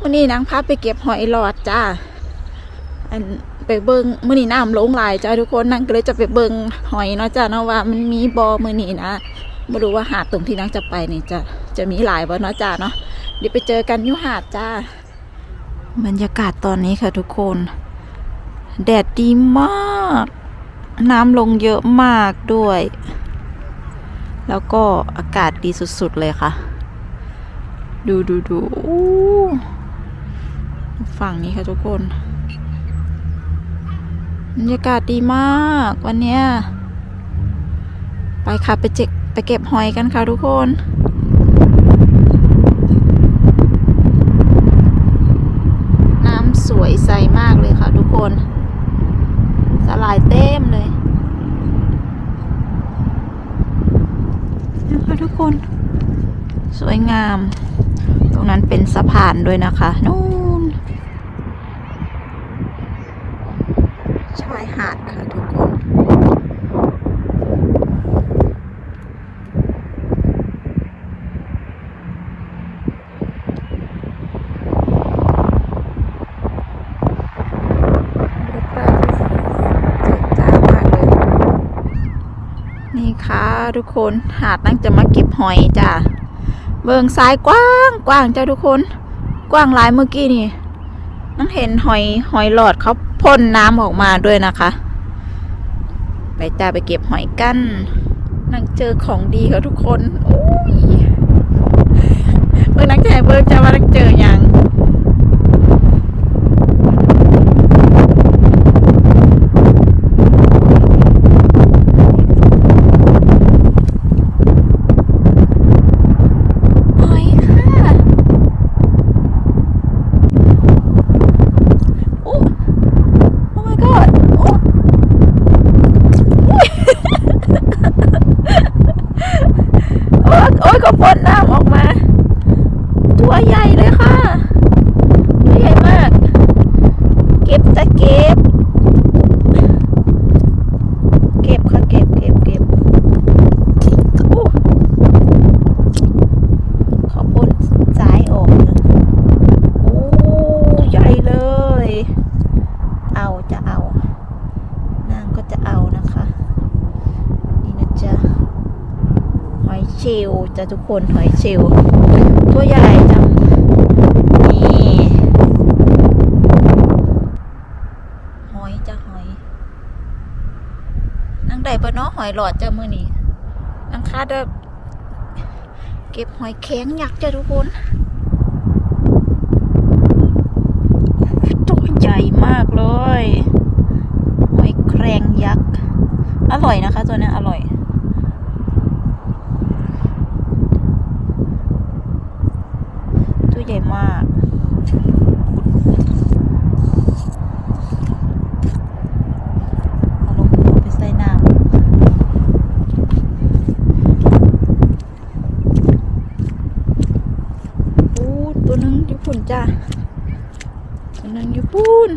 มื่อนี้นางพาไปเก็บหอยหลอดจ้า อันไปเบิงมื่อนี้น้ำลงหลายจ้าทุกคนนางก็เลยจะไปเบิงหอยเนาะจ้าเนาะว่ามันมีบอมื่อนี้นะไม่รู้ว่าหาดตรงที่นางจะไปนี่จะจะมีหลายบ่เนาะจ้าเนาะเดี๋ยวไปเจอกันยุหาดจ้า บรรยากาศตอนนี้ค่ะทุกคน แดดดีมาก น้ำลงเยอะมากด้วย แล้วก็อากาศดีสุดๆเลยค่ะ ดูดูดู ฝั่งนี้ค่ะทุกคนบรรยากาศดีมากวันเนี้ยไปค่ะไปเจ็กไปเก็บหอยกันค่ะทุกคนน้ำสวยใสมากเลยค่ะทุกคน สลายเต็มเลยนะคะทุกคน สวยงาม ตรงนั้นเป็นสะพานด้วยนะคะนู่นชายหาดค่ะทุกคน ค่ะทุกคนหาดนั่งจะมาเก็บหอยจ้ะเบิงซ้ายกว้างกว้างจ้าทุกคน กว้างหลายเมื่อกี้นี่นั่งเห็นหอยหอยหลอดเขาพ่นน้ำออกมาด้วยนะคะ ไปจ้าไปเก็บหอยกันนั่งเจอของดีค่ะทุกคนโอ้ยเบิงนั่งแข่เบิงจะว่านั่งเจออย่าง หอยค่ะโอ้ oh my god โอ้อุ๊ย โอ้โอ้ยก็พ่นน้ำออกมา ตัวใหญ่เลยค่ะ ตัวใหญ่มาก เก็บจะเก็บ เก็บค่ะเก็บเก็บเก็บโอ้ ขอพ่นซ้ายออกนะโอ้ใหญ่เลย เอาจะเอา นางก็จะเอานะคะ นี่นะจ๊ะ หอย เชลล์จะทุกคนหอยเชลล์ตัวใหญ่จังนี่หอยจะหอยนางได้ปะเนาะหอยหลอดจะมือนี่นางคาดเก็บหอยแข็งยักษ์จ้ะทุกคนตัวใหญ่มากเลย หอยแครงยักษ์ อร่อยนะคะ ตัวนี้อร่อย ตัวใหญ่มาก เอาลงเอาไปใส่น้ำ ปูนตัวหนึงอยู่ปุ่นจ้าตัวหนึงอยู่ปูน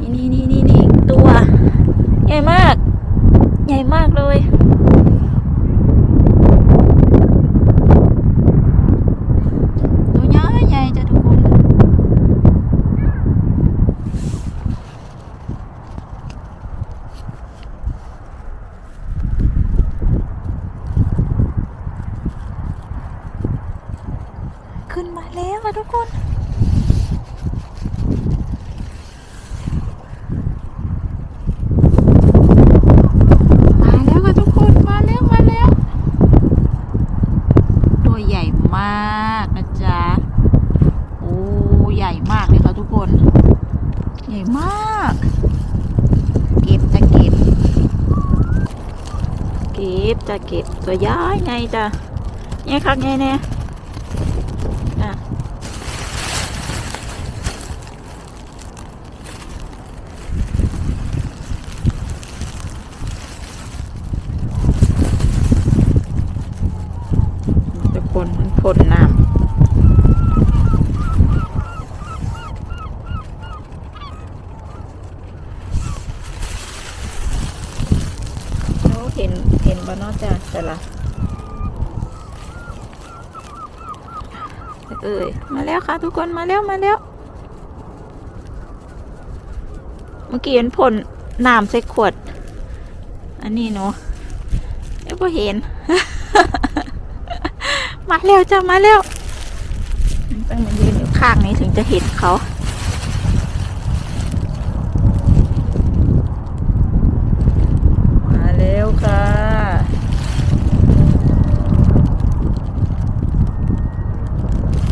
นี่นี่นี่นี่นี่ตัว ใหญ่มาก ใหญ่มากเลย ตัวใหญ่ใหญ่จ้ะทุกคน ขึ้นมาแล้วค่ะทุกคน มาแล้วค่ะทุกคน มาแล้ว มาแล้ว ตัวใหญ่มากนะจ๊ะโอ้ใหญ่มากเลยค่ะทุกคนใหญ่มากเก็บจะเก็บเก็บจะเก็บตัวย้ายไงจ้ะไงคักไงแน่อะ ทุกคนมัน พ่นน้ำโอ้เห็นเห็นบ้านนอกจ้ะแต่ละเอ่ยมาแล้วค่ะทุกคนมาแล้วมาแล้ว เมื่อกี้เห็นผลน้ำใส่ขวด อันนี้เนาะเดี๋ยวพอเห็น มาเร็วจ้ามาเร็วต้องมายืนอยู่ข้างนี้ถึงจะเห็นเขาแล้วค่ะ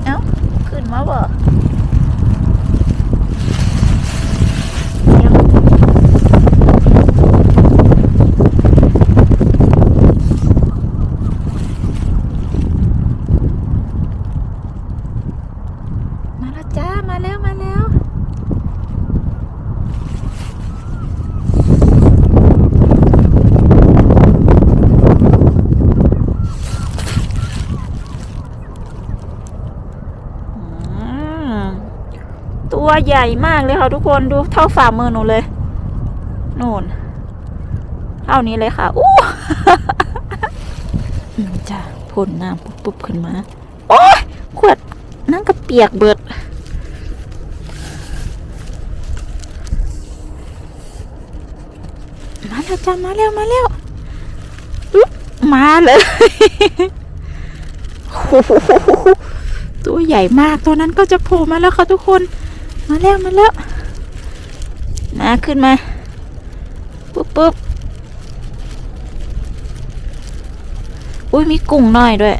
เอ้า ขึ้นมาบ่ยังมาแล้วจ้า มาแล้ว มาแล้ว อืม ตัวใหญ่มากเลยค่ะทุกคนดูเท่าฝ่ามือหนูเลยนู่นเท่านี้เลยค่ะอู้จ้าพ่นน้ำปุ๊บปุ๊บขึ้นมา โอ้ยขวดนั่งกระเปียกเบิดมาแล้วจ้ามาแล้วมาแล้วอุ๊บมาเลยตัวใหญ่มากตัวนั้นก็จะโผล่มาแล้วค่ะทุกคน มาแล้วมาแล้ว มาขึ้นมา ปุ๊บปุ๊บอุ้ยมีกุ้งน้อยด้วย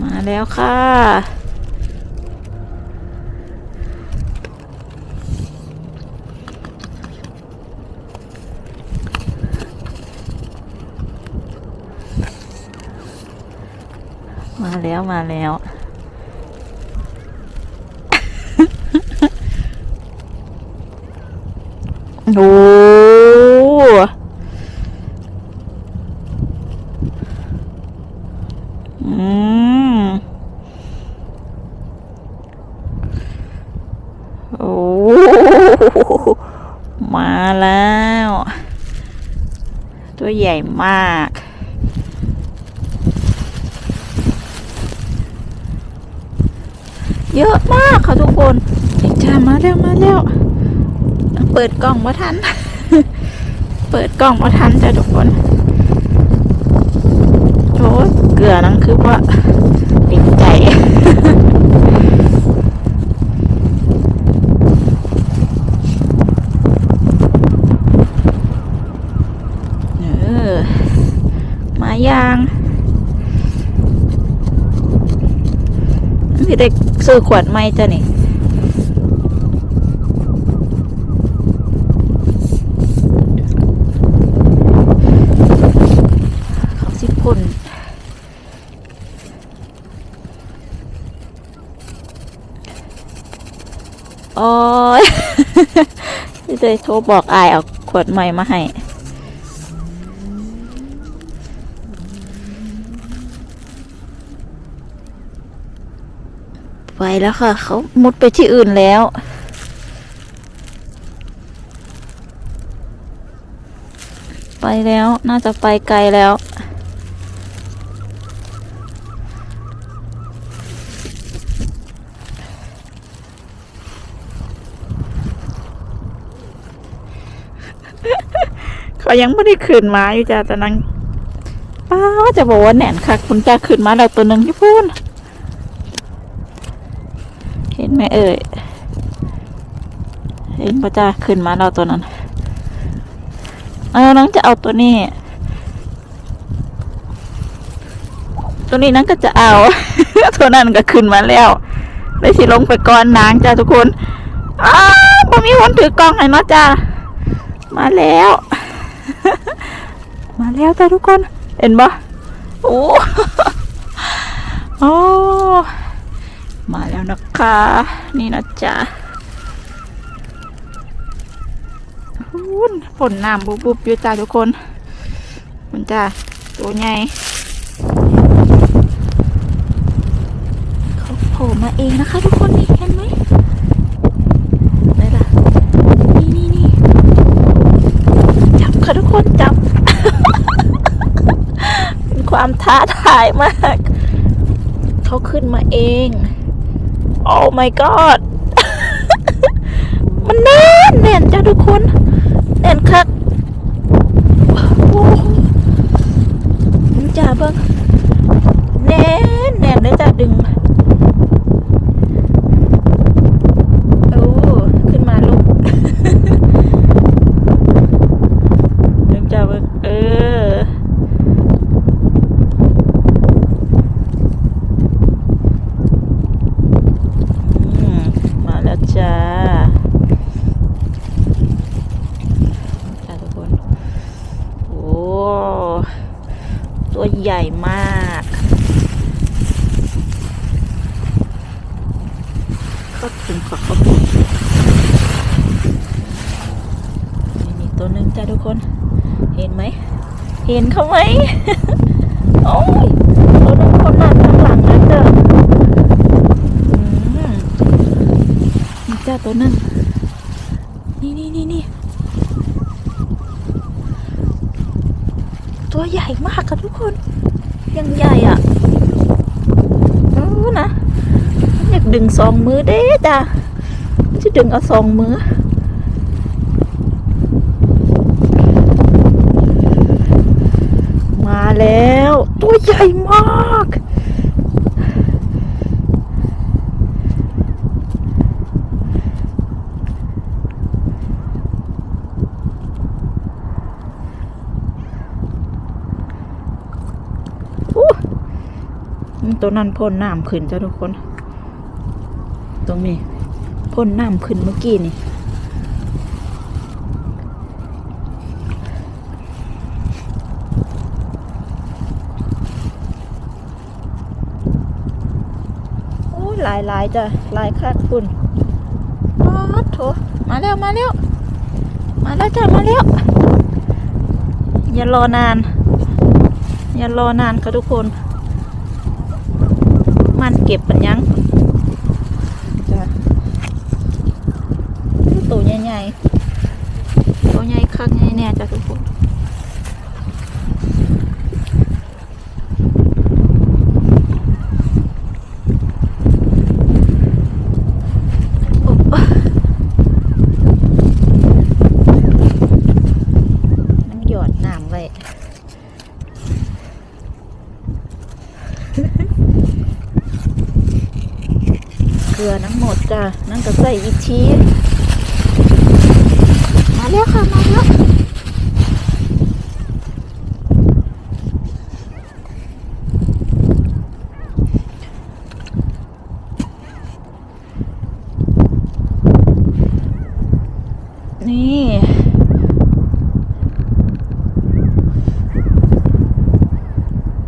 มาแล้วค่ะ มาแล้วมาแล้ว โอ้อืมโอ้มาแล้ว ตัวใหญ่มากเยอะมากค่ะทุกคนจ้ามาแล้วมาแล้ว เปิดกล่องมาทัน เปิดกล่องมาทันจ้ะทุกคนโอ้ยเกลือนั่นคือว่าติดใจเออมายังพี่เด็กซื้อขวดไม่จ้ะนี่ เขาสิพ่นโอ้ยพี่เลยโทรบอกอายเอาขวดใหม่มาให้ไปแล้วค่ะ เขามุดไปที่อื่นแล้ว ไปแล้วน่าจะไปไกลแล้ว เขา ยังไม่ได้ขึ้นมาอยู่จ้าแต่นังป้าจะบอกว่าแหน่นค่ะ คุณจ้าขึ้นมาแล้วตัวหนึ่งที่พูดเห็นไหมเอ่ยเห็นปะจ้าขึ้นมาแล้วตัวนั้นเออน้องจะเอาตัวนี้ ตัวนี้น้องก็จะเอา ตัวนั้นก็ขึ้นมาแล้วเลยสิลงไปก่อนนางจ้าทุกคนอ้าวบ่มีคนถือกล้องให้เนาะจ้ามาแล้ว มาแล้วจ้าทุกคน เห็นปะโอ้โอ้มาแล้วนะคะ นี่นะจ๊ะหุ้นฝนน้ำบุบบุบอยู่จ้าทุกคนมันจ้าตัวใหญ่เขาโผล่มาเองนะคะทุกคนนี่เห็นไหมไหนล่ะ นี่นี่นี่จับ ความท้าทายมาก เขาขึ้นมาเอง โอ้ my god มันแน่นแน่นจ้าทุกคน แน่นคักจ้าเบิ้งแน่นแน่นเลยจ้าดึง โอ้ ขึ้นมาลูก ดึงจ้าเบิ้งเออ อืมมาแล้วจ้า จ้าทุกคน โอ้ ตัว ใหญ่มาก ก็ถึงขอบคุณนี่มีตัวหนึ่งจ้าทุกคน เห็นไหม เห็นเขาไหม โอ้ยตัวนึงคนนั่งข้างหลังนั่นเด้ออืมนี่จ้าตัวนึงนี่นี่นี่นี่ตัวใหญ่มากค่ะทุกคน ยังใหญ่อะโอ้นะอยากดึงสองมือเด้จ้าจะดึงเอาสองมือมาแล้ว ตัวใหญ่มาก อู้ ตัวนั้นพ่นน้ำขึ้นจ้าทุกคน ตรงนี้พ่นน้ำขึ้นเมื่อกี้นี่โอ้ยหลายหลายจ้ะหลายคักคุณป๊าดโถมาแล้วมาแล้วมาแล้วจ้ะมาแล้วอย่ารอนาน อย่ารอนานค่ะทุกคน เก็บปัญญังจ้ะตัวใหญ่ๆตัวใหญ่คักใหญ่แน่จ้ะทุกคน โอ้นั่งหยอดน้ำไว้ เก ลือน้ำหมดจ้ะนั่นก็ใส่วิธีมาแล้วค่ะ มาแล้วนี่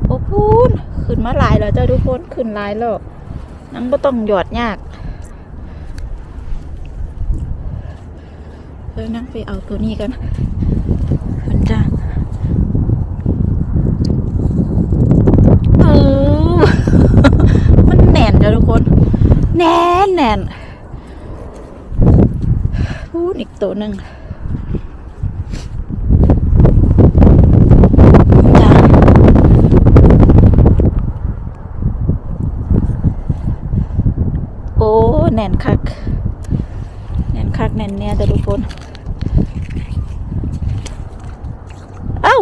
โอ้พูนขึ้นมาหลายแล้วจ้ะทุกคน ขึ้นหลายแล้ว นั่งก็ต้องหยอดยากเฮ้ยนั่งไปเอาตัวนี้กันมันจะเออมันแน่นจ้ะทุกคน แน่นแน่นพูดอีกตัวหนึ่งจ้ะ โอ้ แน่นคัก แน่นคักแน่นเนี่ยแต่ทุกคนเอ้า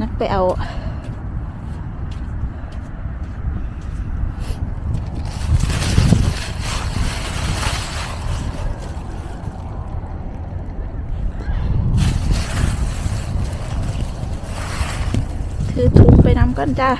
นักไปเอาถือถุงไปน้ำกันจ้า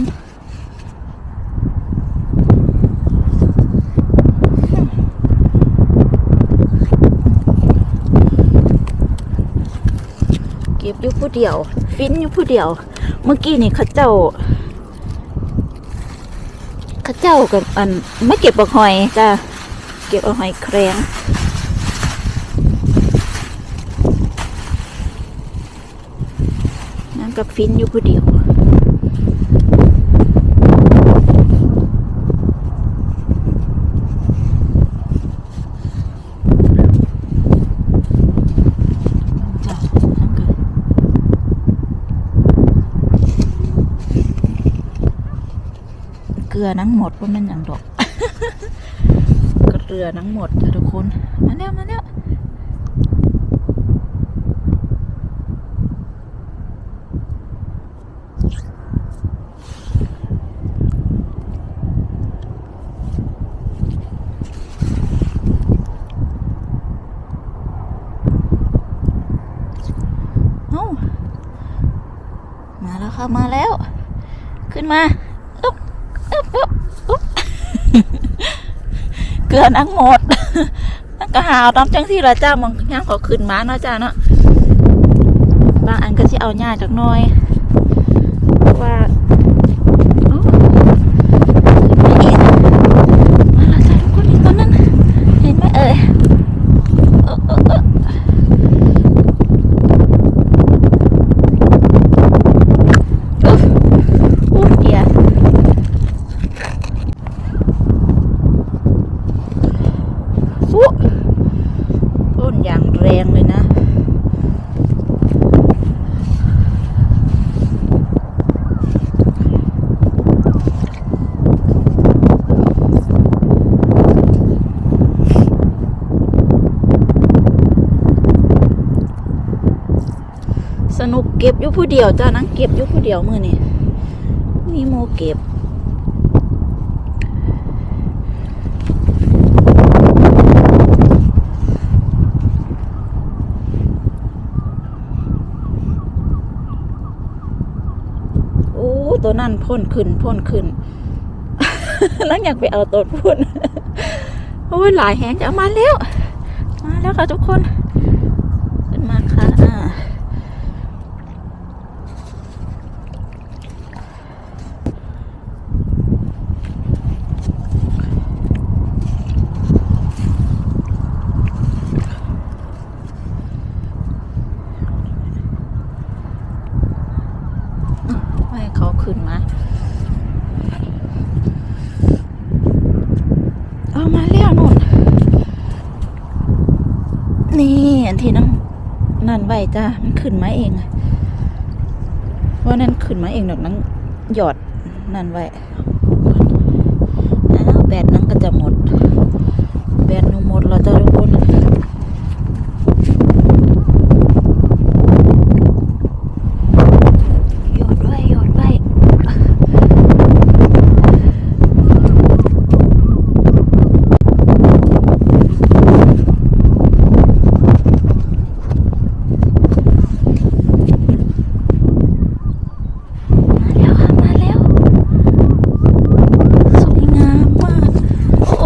น ก็บอยู่ผู้เดียว ฟินอยู่ผู้เดียว เมื่อกี้นี่เขาเจ้าเขาเจ้ากับอันไม่เก็บบักหอยจ้ะเก็บเอาหอยแครงนั่นกับฟินอยู่ผู้เดียว จ้ะนั่นก็เก ลือนังหมดว่ามันอย่างดอก เกลือนังหมดจ้ะทุกคนมาแล้วมาแล้วมาแล้วค่ะมาแล้ว ขึ้นมาอุ๊บอุ๊บอุ๊บอุ๊บ เก ลือนังหมดนั่นก็หาวน้ำจังที่ละจ้ามองย่างขอขึ้นมาเนาะจ้าเนาะบางอันก็จะเอาหญ้าจากน้อยเพราะว่าโอ้ขึ้นมาอีกมาและจ้าทุกคนเห็นตอนนั้น เห็นไหมเอ่ยเออเออเอออุ๊บอุ๊บเดี๋ยว ฟุพ่นอย่างแรงเลยนะ สนุกเก็บอยู่ผู้เดียวจ้านังเก็บอยู่ผู้เดียวมือนี่มีโมเก็บโอ้ตัวนั่นพ่นขึ้นพ่นขึ้นแล้วอยากไปเอาตัวพ่นโอ้ยหลายแหงจะเอามาแล้ว มาแล้วค่ะทุกคนมาค่ะอ่าให้เขาขึ้นมา เอามาแล้วนุ่น นี่อัน ที่นั่งนั่นไว้จ้ามันขึ้นมาเองว่านั่นขึ้นมาเองดอกนั่งหยอดนั่นไว้อ้าวแบตนั่งก็จะหมด แบตหนูหมดแล้วจ้าทุกคนหยอดไว้หยอดไว้มาแล้วค่ะมาแล้ว สวยงามมาก โอ้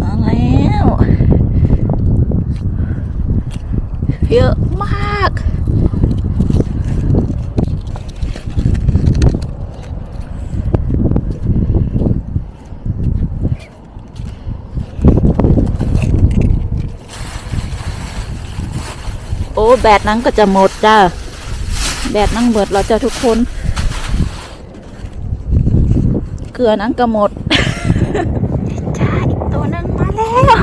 มาแล้ว เยอะมาก โอ้ แบตนั้นก็จะหมดจ้าแบตนั้นหมดเราจะทุกคน เกลือนั้นก็หมดจ้าอีกตัวหนึงมาแล้ว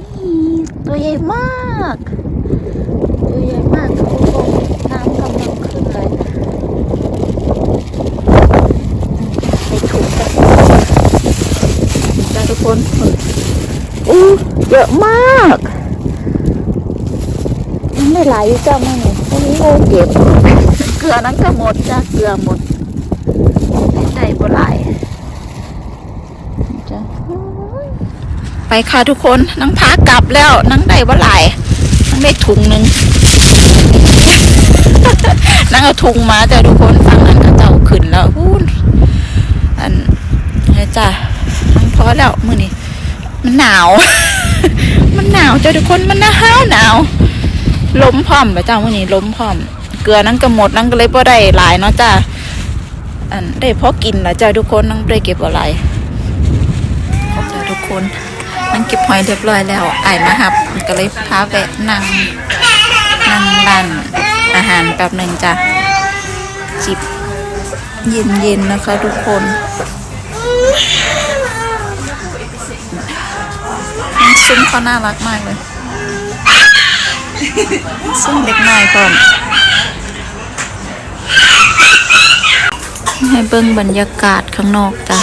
นี่ตัวใหญ่มาก ตัวใหญ่มากค่ะทุกคนน้ำกำลังขึ้นเลยใส่ถุงกันจ้าทุกคนอู้เยอะมากยัง ไหลอยู่จ้าไม่เนี่ยพวกนี้โง่เก็บเกลือนั้นก็หมดจ้าเกลือหมดได้บ่หลายจ้าไปค่ะทุกคนนังพากลับแล้วนังได้บ่หลายนังได้ถุงหนึ่งนั่งเอาทุงมาจ้ะทุกคนฟังนั้นก็เจ้าขึ้นแล้วพูนอันนี่จ้ะทั้งพอแล้วมือนี้มันหนาว มันหนาวจ้ะทุกคนมันหนาวหนาว ล้มพร้อมไปจ้ามื้อนี้ล้มพร้อม เกลือนั่งก็หมดนั่งก็เลยบ่ได้หลายเนาะจ้ะอันได้พอกินแล้วจ้ะทุกคนนั่งได้เก็บอะไรจ้ะทุกคนนั่งเก็บหอยเรียบร้อยแล้วไอ้มาหับก็เลยพาแวะนั่งนั่งร้านอาหารแป๊บหนึ่งจ้ะจิบเย็นๆนะคะทุกคนซุ้มเขาน่ารักมากเลย ซุ่มเด็กน้อยก่อนให้เบิ่งบรรยากาศข้างนอกจ้ะ